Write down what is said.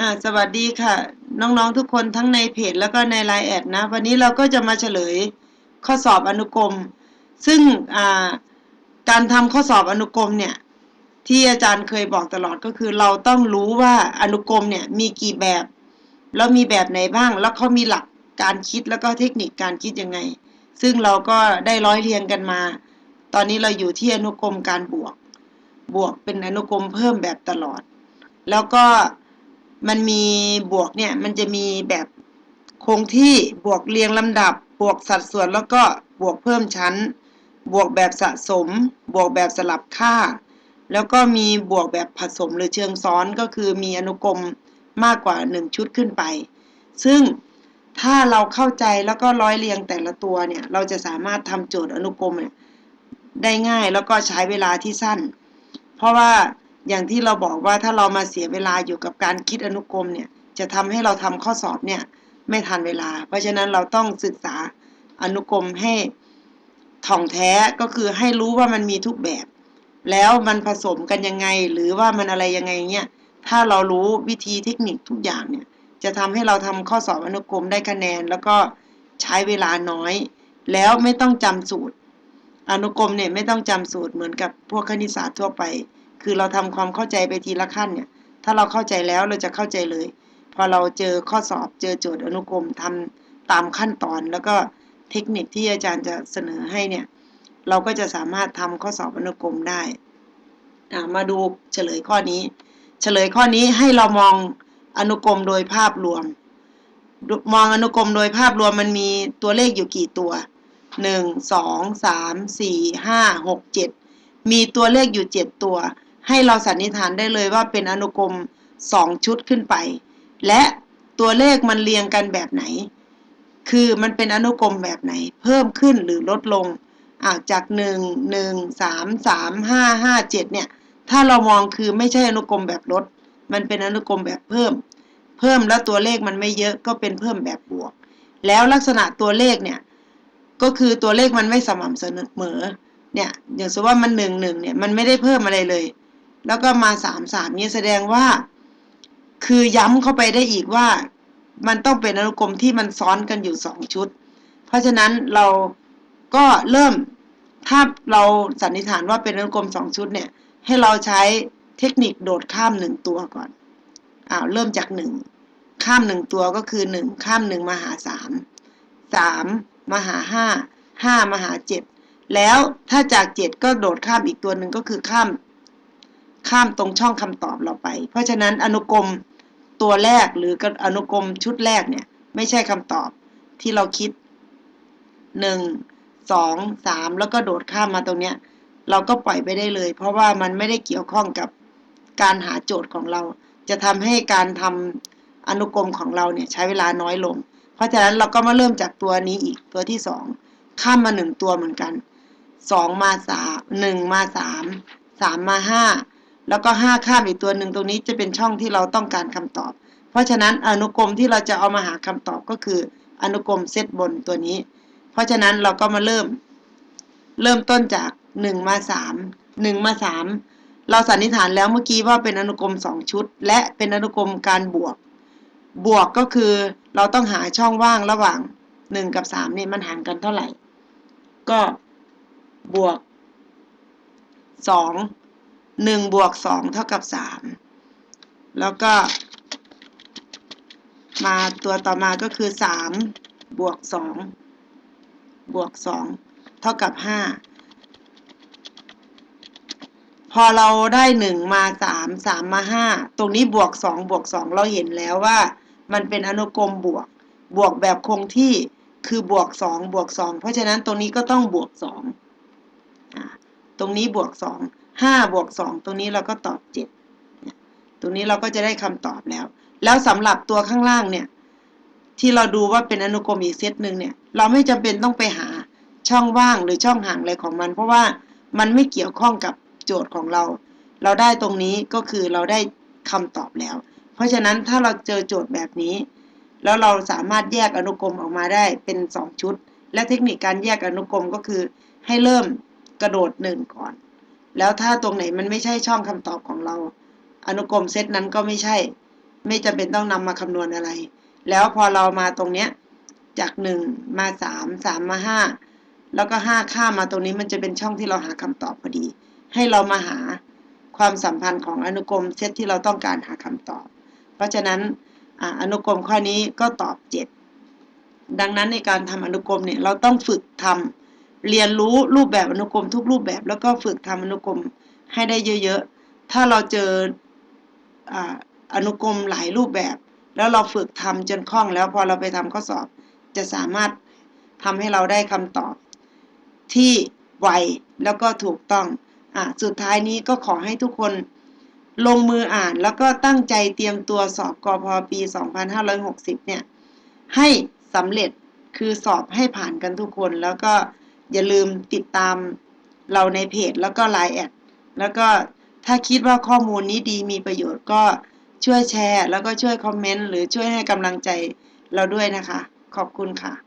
อ่าสวัสดีค่ะ น้องๆทุกคนทั้งในเพจแล้วก็ในไลน์แอดนะ วันนี้เราก็จะมาเฉลยข้อสอบอนุกรม ซึ่งอ่าการทำข้อสอบอนุกรมเนี่ย ที่อาจารย์เคยบอกตลอดก็คือ เราต้องรู้ว่าอนุกรมเนี่ยมีกี่แบบ แล้วมีแบบไหนบ้าง แล้วเขามีหลักการคิดแล้วก็เทคนิคการคิดยังไง ซึ่งเราก็ได้ร้อยเรียงกันมา ตอนนี้เราอยู่ที่อนุกรมการบวก บวกเป็นอนุกรมเพิ่มแบบตลอด แล้วก็ มันมีบวกเนี่ยมันจะมีแบบคงที่บวกเรียงลำดับ บวกสัดส่วนแล้วก็บวกเพิ่มชั้น บวกแบบสะสม บวกแบบสลับค่า แล้วก็มีบวกแบบผสมหรือเชิงซ้อนก็คือมีอนุกรมมากกว่า 1 ชุดขึ้นไป ซึ่งถ้าเราเข้าใจแล้วก็ร้อยเรียงแต่ละตัวเนี่ย เราจะสามารถทำโจทย์อนุกรมเนี่ยได้ง่ายแล้วก็ใช้เวลาที่สั้น เพราะว่า อย่างที่เราบอกว่าถ้าเรามาเสียเวลาอยู่กับการคิดอนุกรมเนี่ยจะทำให้เราทำข้อสอบเนี่ยไม่ทันเวลา เพราะฉะนั้นเราต้องศึกษาอนุกรมให้ถ่องแท้ก็คือให้รู้ว่ามันมีทุกแบบ แล้วมันผสมกันยังไง หรือว่ามันอะไรยังไงเนี่ยถ้าเรารู้วิธีเทคนิคทุกอย่างเนี่ย จะทำให้เราทำข้อสอบอนุกรมได้คะแนน แล้วก็ใช้เวลาน้อย แล้วไม่ต้องจำสูตร อนุกรมเนี่ยไม่ต้องจำสูตรเหมือนกับพวกคณิตศาสตร์ทั่วไป คือเราทำความเข้าใจไปทีละขั้นเนี่ย ถ้าเราเข้าใจแล้วเราจะเข้าใจเลย พอเราเจอข้อสอบเจอโจทย์อนุกรมทำตามขั้นตอนแล้วก็เทคนิคที่อาจารย์จะเสนอให้เนี่ย เราก็จะสามารถทำข้อสอบอนุกรมได้มาดูเฉลยข้อนี้ เฉลยข้อนี้ให้เรามองอนุกรมโดยภาพรวม มองอนุกรมโดยภาพรวมมันมีตัวเลขอยู่กี่ตัวหนึ่งสองสามสี่ห้าหกเจ็ดมีตัวเลขอยู่เจ็ดตัว ให้เราสันนิษฐานได้เลยว่าเป็นอนุกรมสองชุดขึ้นไป และตัวเลขมันเรียงกันแบบไหน คือมันเป็นอนุกรมแบบไหน เพิ่มขึ้นหรือลดลงอาจากหนึ่งหนึ่งสามสามห้าห้าเจ็ดเนี่ย ถ้าเรามองคือไม่ใช่อนุกรมแบบลด มันเป็นอนุกรมแบบเพิ่ม เพิ่มแล้วตัวเลขมันไม่เยอะก็เป็นเพิ่มแบบบวก แล้วลักษณะตัวเลขเนี่ย ก็คือตัวเลขมันไม่สม่ำเสมอ เนี่ย อย่างสมมติว่ามันหนึ่งหนึ่งเนี่ย มันไม่ได้เพิ่มอะไรเลย แล้วก็มาสามสามนี่แสดงว่า คือย้ำเข้าไปได้อีกว่า มันต้องเป็นอนุกรมที่มันซ้อนกันอยู่สองชุด เพราะฉะนั้นเราก็เริ่มถ้าเราสันนิษฐานว่าเป็นอนุกรมสองชุดเนี่ย ให้เราใช้เทคนิคโดดข้ามหนึ่งตัวก่อนอ้าวเริ่มจากหนึ่งข้ามหนึ่งตัวก็คือหนึ่งข้ามหนึ่งมาหาสามสามมาหาห้าห้ามาหาเจ็ดแล้วถ้าจากเจ็ดก็โดดข้ามอีกตัวหนึ่งก็คือข้าม ข้ามตรงช่องคำตอบเราไป เพราะฉะนั้นอนุกรมตัวแรกหรืออนุกรมชุดแรกเนี่ย ไม่ใช่คำตอบที่เราคิดหนึ่งสองสามแล้วก็โดดข้ามมาตรงเนี้ย เราก็ปล่อยไปได้เลย เพราะว่ามันไม่ได้เกี่ยวข้องกับการหาโจทย์ของเรา จะทำให้การทำอนุกรมของเราเนี่ยใช้เวลาน้อยลง เพราะฉะนั้นเราก็มาเริ่มจากตัวนี้อีกตัวที่สองข้ามมาหนึ่งตัวเหมือนกันสองมาสามหนึ่งมาสามสามมาห้า แล้วก็ห้าข้ามอีกตัวหนึ่งตรงนี้จะเป็นช่องที่เราต้องการคำตอบ เพราะฉะนั้นอนุกรมที่เราจะเอามาหาคำตอบก็คืออนุกรมเซตบนตัวนี้ เพราะฉะนั้นเราก็มาเริ่ม เริ่มต้นจากหนึ่งมาสามหนึ่งมาสามเราสันนิษฐานแล้วเมื่อกี้ว่าเป็นอนุกรมสองชุด และเป็นอนุกรมการบวก บวกก็คือเราต้องหาช่องว่างระหว่างหนึ่งกับสามนี่มันห่างกันเท่าไหร่ ก็บวกสอง หนึ่งบวกสองเท่ากับสามแล้วก็ มาตัวต่อมาก็คือสามบวกสองบวกสองเท่ากับห้าพอเราได้หนึ่งมาสามสามมาห้าตรงนี้บวกสองบวกสองเราเห็นแล้วว่า มันเป็นอนุกรมบวก บวกแบบคงที่คือบวกสองบวกสองเพราะฉะนั้นตรงนี้ก็ต้องบวกสองตรงนี้บวกสอง ห้าบวกสองตรงนี้เราก็ตอบเจ็ดตรงนี้เราก็จะได้คำตอบแล้ว แล้วสำหรับตัวข้างล่างเนี่ย ที่เราดูว่าเป็นอนุกรมอีกเซตหนึ่งเนี่ย เราไม่จำเป็นต้องไปหาช่องว่างหรือช่องห่างอะไรของมัน เพราะว่ามันไม่เกี่ยวข้องกับโจทย์ของเรา เราได้ตรงนี้ก็คือเราได้คำตอบแล้ว เพราะฉะนั้นถ้าเราเจอโจทย์แบบนี้ แล้วเราสามารถแยกอนุกรมออกมาได้เป็น 2 ชุด และเทคนิคการแยกอนุกรมก็คือ ให้เริ่มกระโดดหนึ่งก่อน แล้วถ้าตรงไหนมันไม่ใช่ช่องคำตอบของเรา อนุกรมเซตนั้นก็ไม่ใช่ ไม่จำเป็นต้องนำมาคำนวณอะไร แล้วพอเรามาตรงเนี้ยจากหนึ่งมาสามสามมาห้าแล้วก็ห้าข้ามมาตรงนี้มันจะเป็นช่องที่เราหาคำตอบพอดี ให้เรามาหาความสัมพันธ์ของอนุกรมเซตที่เราต้องการหาคำตอบ เพราะฉะนั้นออนุกรมข้อนี้ก็ตอบเจ็ดดังนั้นในการทำอนุกรมเนี่ยเราต้องฝึกทำ เรียนรู้รูปแบบอนุกรมทุกรูปแบบ แล้วก็ฝึกทำอนุกรมให้ได้เยอะๆ ถ้าเราเจอออนุกรมหลายรูปแบบ แล้วเราฝึกทำจนคล่องแล้วพอเราไปทำข้อสอบ จะสามารถทำให้เราได้คำตอบที่ไวแล้วก็ถูกต้องอสุดท้ายนี้ก็ขอให้ทุกคนลงมืออ่านแล้วก็ตั้งใจเตรียมตัวสอบกอพอปี 2560 เนี่ย ให้สำเร็จคือสอบให้ผ่านกันทุกคนแล้วก็ อย่าลืมติดตามเราในเพจแล้วก็ไลน์แอดแล้วก็ถ้าคิดว่าข้อมูลนี้ดีมีประโยชน์ก็ช่วยแชร์ แล้วก็ช่วยคอมเมนต์หรือช่วยให้กำลังใจเราด้วยนะคะ ขอบคุณค่ะ